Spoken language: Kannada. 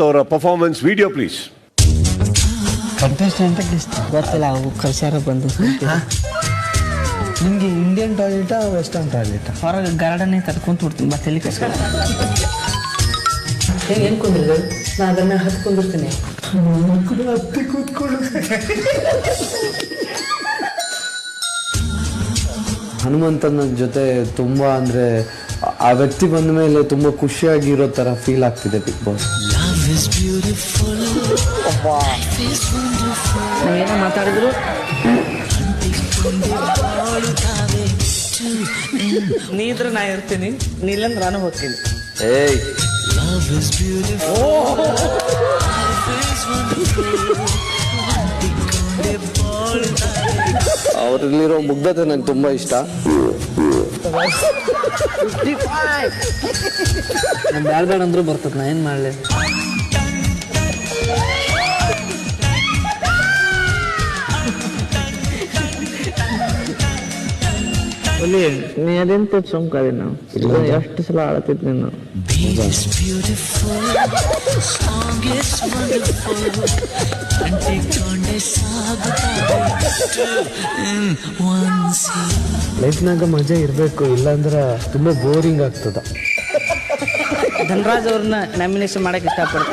ಅವರ ಪರ್ಫಾರ್ಮೆನ್ಸ್ ವಿಡಿಯೋ ಪ್ಲೀಸ್ ಕಂಟೆಸ್ಟೆಂಟ್ ಗೊತ್ತಿಲ್ಲ ಅವು ಕರ್ಸ್ಯಾರ ಬಂದು ನಿಮಗೆ ಇಂಡಿಯನ್ ಟಾಯ್ಲೆಟಾ ವೆಸ್ಟರ್ನ್ ಟಾಯ್ಲೆಟ್ ಹೊರಗೆ ಗಾರ್ಡನ್ ಐತೆ ಬಿಡ್ತೀನಿ ಬಸ್ ಎಲ್ಲಿ ಕರ್ಸ್ಯಾರ ಏನು ಕುಂದ್ರಿದ್ರು ನಾ ಅದನ್ನ ಮೇಲೆ ಹತ್ತು ಕುಂದಿರ್ತೀನಿ ಹನುಮಂತನ ಜೊತೆ ತುಂಬ ಅಂದರೆ ಆ ವ್ಯಕ್ತಿ ಬಂದ ಮೇಲೆ ತುಂಬ ಖುಷಿಯಾಗಿರೋ ಥರ ಫೀಲ್ ಆಗ್ತಿದೆ ಬಿಗ್ ಬಾಸ್. ನಾವೇನೋ ಮಾತಾಡಿದ್ರು? ನೀ ಇದ್ರೆ ನಾ ಇರ್ತೀನಿ. ನೀಲಂದ್ರೆ ನಾನು ಹೋಗ್ತೀನಿ. ಏಯ್. ಅವರಲ್ಲಿರೋ ಮುಗ್ಧತೆ ನಂಗೆ ತುಂಬಾ ಇಷ್ಟ. ಬೇಡ ಅಂದ್ರೂ ಬರ್ತದೆ. ನಾ ಏನ್ ಮಾಡಲಿ? ಒಲಿ ನೀ ಅದೆಂತ ಸುಮ್ಕಾದೆ ನಾವು. ಎಷ್ಟು ಸಲ ಆಳತಿದ್ ನಾವು ಲೈಫ್ನಾಗ ಮಜಾ ಇರಬೇಕು ಇಲ್ಲಾಂದ್ರೆ ತುಂಬಾ ಬೋರಿಂಗ್ ಆಗ್ತದ. ಧನರಾಜ್ ಅವ್ರನ್ನ ನಾಮಿನೇಷನ್ ಮಾಡಕ್ಕೆ ಇಷ್ಟಪಡ್ತೀನಿ.